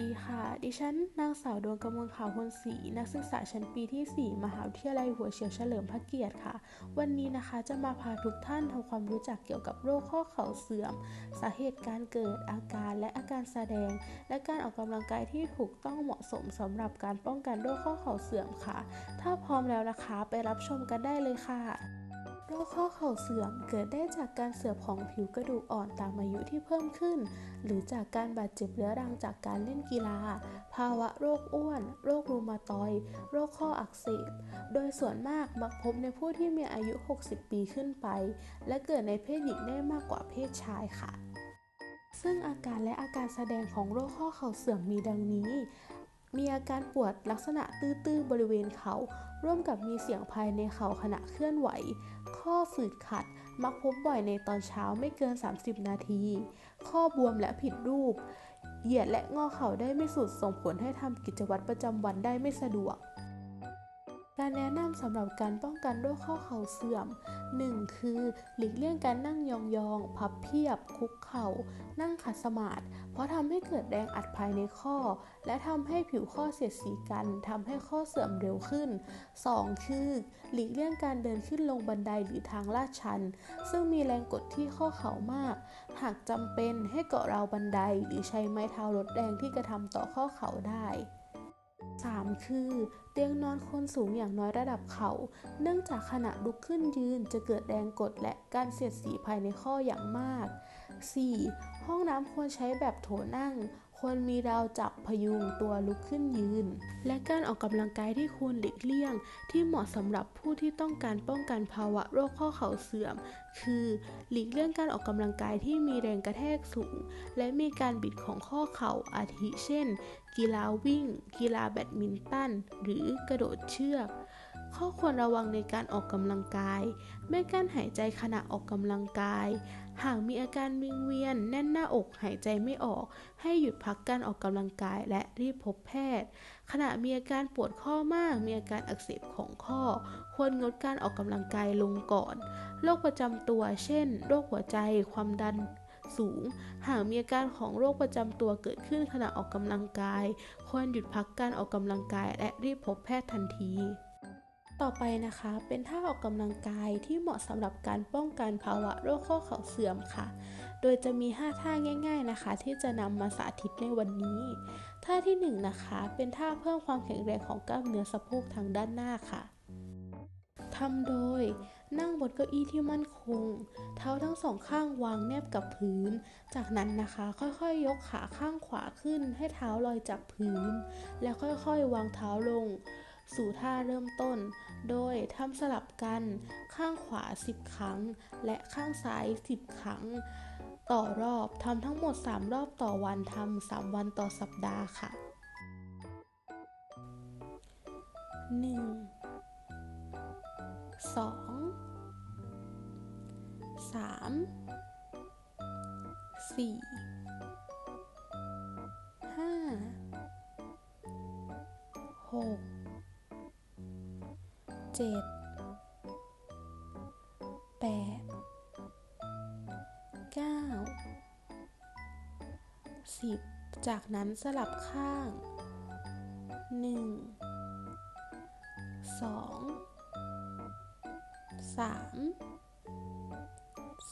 ดีค่ะ ดิฉันนางสาวดวงกมลขาวพลศรีนักศึกษาชั้นปีที่ 4 มหาวิทยาลัยหัวเฉียวเฉลิมพระเกียรติค่ะ วันนี้นะคะจะมาพาทุกท่านทำความรู้จักเกี่ยวกับโรคข้อเข่าเสื่อม สาเหตุการเกิดอาการและอาการแสดง และการออกกำลังกายที่ถูกต้องเหมาะสมสำหรับการป้องกันโรคข้อเข่าเสื่อมค่ะ ถ้าพร้อมแล้วนะคะไปรับชมกันได้เลยค่ะ โรคข้อเข่าเสื่อมเกิดได้จากการเสื่อมของผิวกระดูกอ่อนตามอายุที่เพิ่มขึ้น หรือจากการบาดเจ็บเรื้อรังจากการเล่นกีฬา ภาวะโรคอ้วน โรครูมาตอยด์โรคข้ออักเสบ โดยส่วนมากมักพบในผู้ที่มีอายุ 60 ปีขึ้นไป และเกิดในเพศหญิงได้มากกว่าเพศชายค่ะ ซึ่งอาการและอาการแสดงของโรคข้อเข่าเสื่อมมีดังนี้มีอาการปวดลักษณะตื้อๆบริเวณเขา่าร่วมกับมีเสียงภายในเข่าขณะเคลื่อนไหว ข้อฝืดขัดมักพบบ่อยในตอนเช้าไม่เกิน 30 นาที ข้อบวมและผิดรูป เหยียดและงอเข่าได้ไม่สุดส่งผลให้ทำกิจวัตรประจำวันได้ไม่สะดวก การแนะนำสำหรับการป้องกันโรคข้อเข่าเสื่อม 1. คือ หลีกเลี่ยงการนั่งยองๆ พับเพียบ คุกเข่า นั่งขัดสมาธิเพราะทำให้เกิดแรงอัดภายในข้อ และทำให้ผิวข้อเสียดสีกันทำให้ข้อเสื่อมเร็วขึ้น 2. คือ หลีกเลี่ยงการเดินขึ้นลงบันไดหรือทางลาดชัน ซึ่งมีแรงกดที่ข้อเข่ามาก หากจำเป็นให้เกาะราวบันไดหรือใช้ไม้เท้าลดแรงที่กระทำต่อข้อเข่าได้ 3. คือ เตียงนอนคนสูงอย่างน้อยระดับเขา่า เนื่องจากขณะลุกขึ้นยืนจะเกิดแรงกดและการเสียดสีภายในข้ออย่างมาก 4. ห้องน้ำควรใช้แบบโถนั่ง ควรมีราวจับพยุงตัวลุกขึ้นยืน และการออกกำลังกายที่ควรหลีกเลี่ยง ที่เหมาะสำหรับผู้ที่ต้องการป้องกันภาวะโรคข้อเข่าเสื่อม คือ หลีกเลี่ยงการออกกำลังกายที่มีแรงกระแทกสูง และมีการบิดของข้อเข่าอาทิเช่น กีฬาวิ่ง กีฬาแบดมินตัน หรือกระโดดเชือก ข้อควรระวังในการออกกำลังกาย ไม่กั้นหายใจขณะออกกำลังกาย หากมีอาการวิงเวียน แน่นหน้าอกหายใจไม่ออก ให้หยุดพักการออกกำลังกายและรีบพบแพทย์ ขณะมีอาการปวดข้อมาก มีอาการอักเสบของข้อ ควรงดการออกกำลังกายลงก่อน โรคประจำตัว เช่น โรคหัวใจ ความดันสูง หากมีอาการของโรคประจำตัวเกิดขึ้นขณะออกกำลังกาย ควรหยุดพักการออกกำลังกายและรีบพบแพทย์ทันที ต่อไปนะคะเป็นท่าออกกำลังกายที่เหมาะสำหรับการป้องกันภาวะโรคข้อเข่าเสื่อมค่ะ โดยจะมี 5 ท่าง่าย ๆนะคะ ที่จะนำมาสาธิตในวันนี้ ท่าที่1นนะคะเป็นท่าเพิ่มความแข็งแรงของกล้ามเนื้อสะโพกทางด้านหน้าค่ะทำโดยนั่งบนเก้าอี้ที่มั่นคง เท้าทั้งสองข้างวางแนบกับพื้น จากนั้นนะคะ ค่อยๆ ยกขาข้างขวาขึ้น ให้เท้าลอยจากพื้น แล้วค่อยๆ วางเท้าลง สู่ท่าเริ่มต้น โดยทำสลับกันข้างขวา 10 ครั้ง และข้างซ้าย 10 ครั้ง ต่อรอบทำทั้งหมด 3 รอบต่อวันทำ3วันต่อสัปดาห์ค่ะ 1 2 3 4 5 6 7 8 9 10จากนั้นสลับข้าง1 2สาม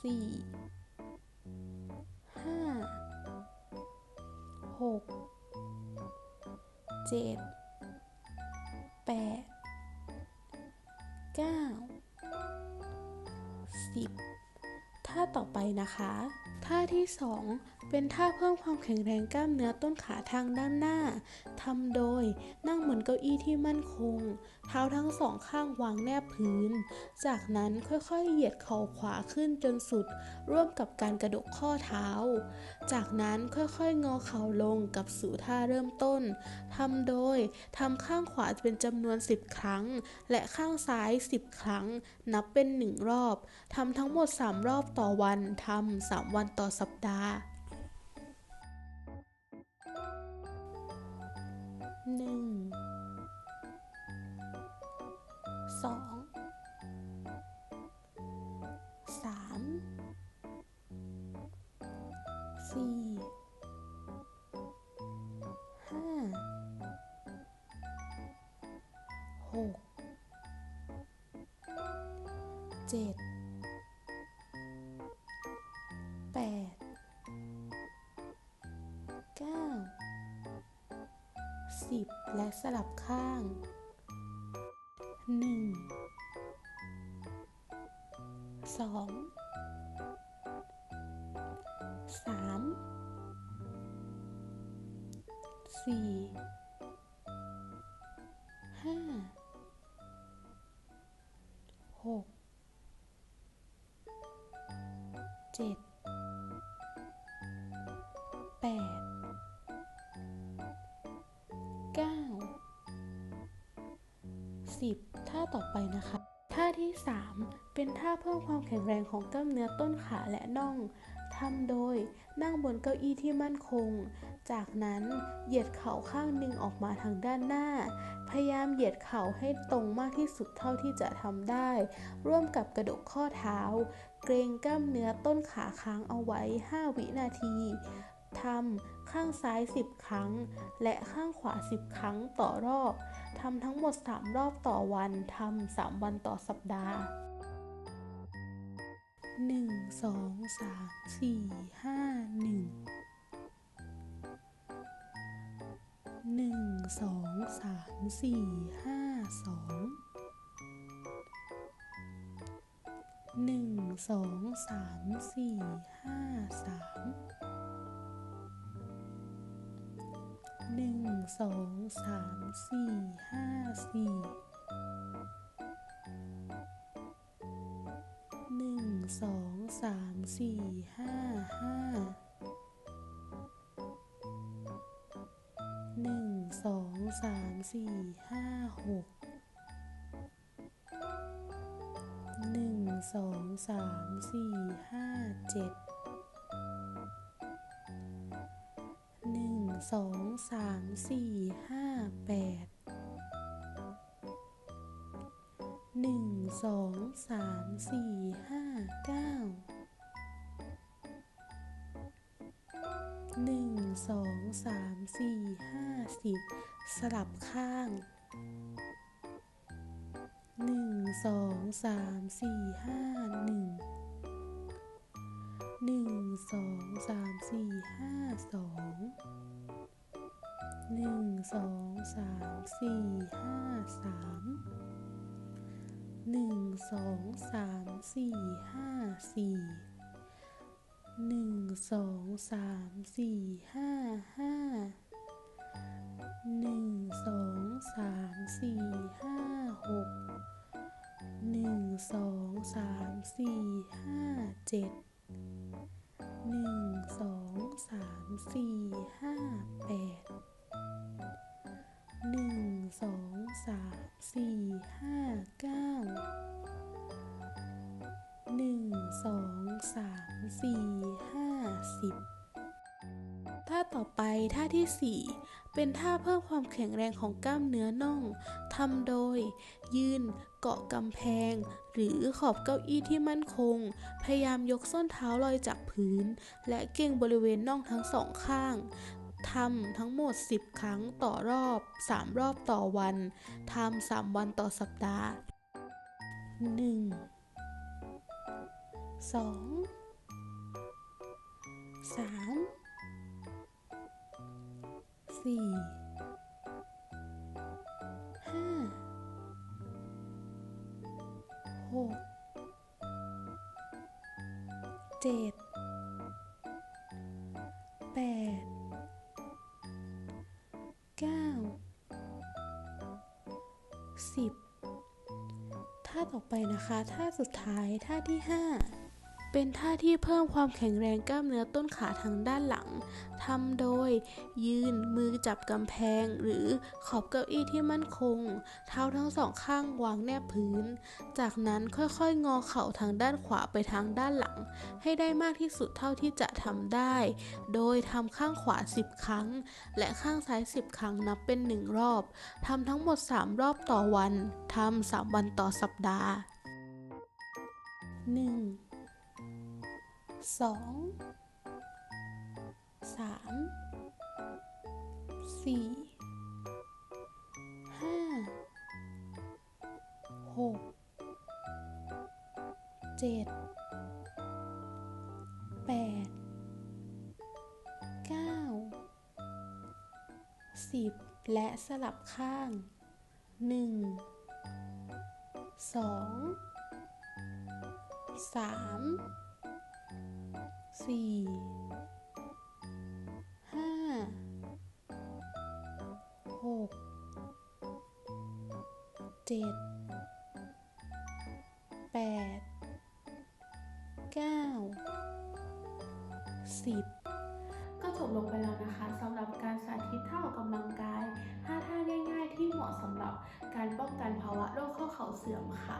สี่ห้าหกเจ็ดแปด สิบ ท่าต่อไปนะคะ ท่าที่ 2 เป็นท่าเพิ่มความแข็งแรงกล้ามเนื้อต้นขาทางด้านหน้าทำโดยนั่งเหมือนเก้าอี้ที่มั่นคง เท้าทั้งสองข้างวางแนบพื้น จากนั้นค่อยๆ เหยียดเข่าขวาขึ้นจนสุด ร่วมกับการกระดกข้อเท้า จากนั้นค่อยๆ งอเข่าลงกับสู่ท่าเริ่มต้นทำโดยทำข้างขวาเป็นจำนวน 10 ครั้ง และข้างซ้าย 10 ครั้ง นับเป็น 1 รอบทำทั้งหมด 3 รอบต่อวันทำสามวันต่อสัปดาห์หนึ่งสองสามสี่ห้าหกเจ็ด 10 และสลับข้าง 1 2 3 4 5 6 7 10ท่าต่อไปนะคะ ท่าที่ 3 เป็นท่าเพิ่มความแข็งแรงของกล้ามเนื้อต้นขาและน่องทำโดยนั่งบนเก้าอี้ที่มั่นคง จากนั้นเหยียดเข่าข้างหนึ่งออกมาทางด้านหน้า พยายามเหยียดเข่าให้ตรงมากที่สุดเท่าที่จะทำได้ ร่วมกับกระดกข้อเท้า เกรงกล้ามเนื้อต้นขาค้างเอาไว้ 5 วินาทีทำข้างซ้าย 10 ครั้ง และข้างขวา 10 ครั้งต่อรอบ ทำทั้งหมด 3 รอบต่อวันทำ3วันต่อสัปดาห์ 1 2 3 4 5 1 1 2 3 4 5 2 1 2 3 4 5 3 สองสามสี่ห้าสี่หนึ่งสองสามสี่ห้าห้าหนึ่งสองสามสี่ห้าหกหนึ่งสองสามสี่ห้าเจ็ด สองสามสี่ห้าแปดหนึ่งสองสามสี่ห้าเก้าหนึ่งสองสามสี่ห้าสิบสลับข้างหนึ่งสองสามสี่ห้าหนึ่งหนึ่งสองสามสี่ห้าสอง หนึ่งสองสามสี่ห้าสามหนึ่งสองสามสี่ห้าสี่หนึ่งสองสามสี่ห้าห้าหนึ่งสองสามสี่ห้าหกหนึ่งสองสามสี่ห้าเจ็ดหนึ่งสองสามสี่ห้าแปด หนึ่งสองสามสี่ห้าเก้าหนึ่งสองสามสี่ห้าสิบท่าต่อไปท่าที่ 4 เป็นท่าเพิ่มความแข็งแรงของกล้ามเนื้อน่องทำโดย ยืนเกาะกำแพง หรือขอบเก้าอี้ที่มั่นคง พยายามยกส้นเท้าลอยจากพื้น และเก่งบริเวณน่องทั้งสองข้าง ทำทั้งหมด 10 ครั้งต่อรอบ 3 รอบต่อวัน ทำ 3 วันต่อสัปดาห์ 1 2 3สี่ห้าหกเจ็ด ออกไปนะคะ ท่าสุดท้ายท่าที่ห้า เป็นท่าที่เพิ่มความแข็งแรงกล้ามเนื้อต้นขาทางด้านหลังทำโดย ยืนมือจับกำแพง หรือขอบเก้าอี้ที่มั่นคง เท้าทั้งสองข้างวางแนบพื้น จากนั้นค่อยๆ งอเข่าทางด้านขวาไปทางด้านหลัง ให้ได้มากที่สุดเท่าที่จะทำได้ โดยทำข้างขวา 10 ครั้ง และข้างซ้าย 10 ครั้งนับเป็น 1 รอบทำทั้งหมด 3 รอบต่อวันทำ3วันต่อสัปดาห์ 1 สองสามสี่ห้าหกเจ็ดแปดเก้าสิบและสลับข้างหนึ่งสองสาม สี่ห้าหกเจ็ดแปดเก้าสิบก็จบลงไปแล้วนะคะสำหรับการใส่ กันภาวะโรคข้อเข่าเสื่อมค่ะ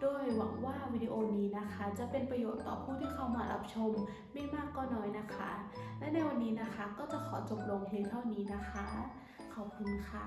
โดยหวังว่าวิดีโอนี้นะคะ จะเป็นประโยชน์ต่อผู้ที่เข้ามารับชมไม่มากก็น้อยนะคะ และในวันนี้นะคะก็จะขอจบลงเพียงเท่านี้นะคะ ขอบคุณค่ะ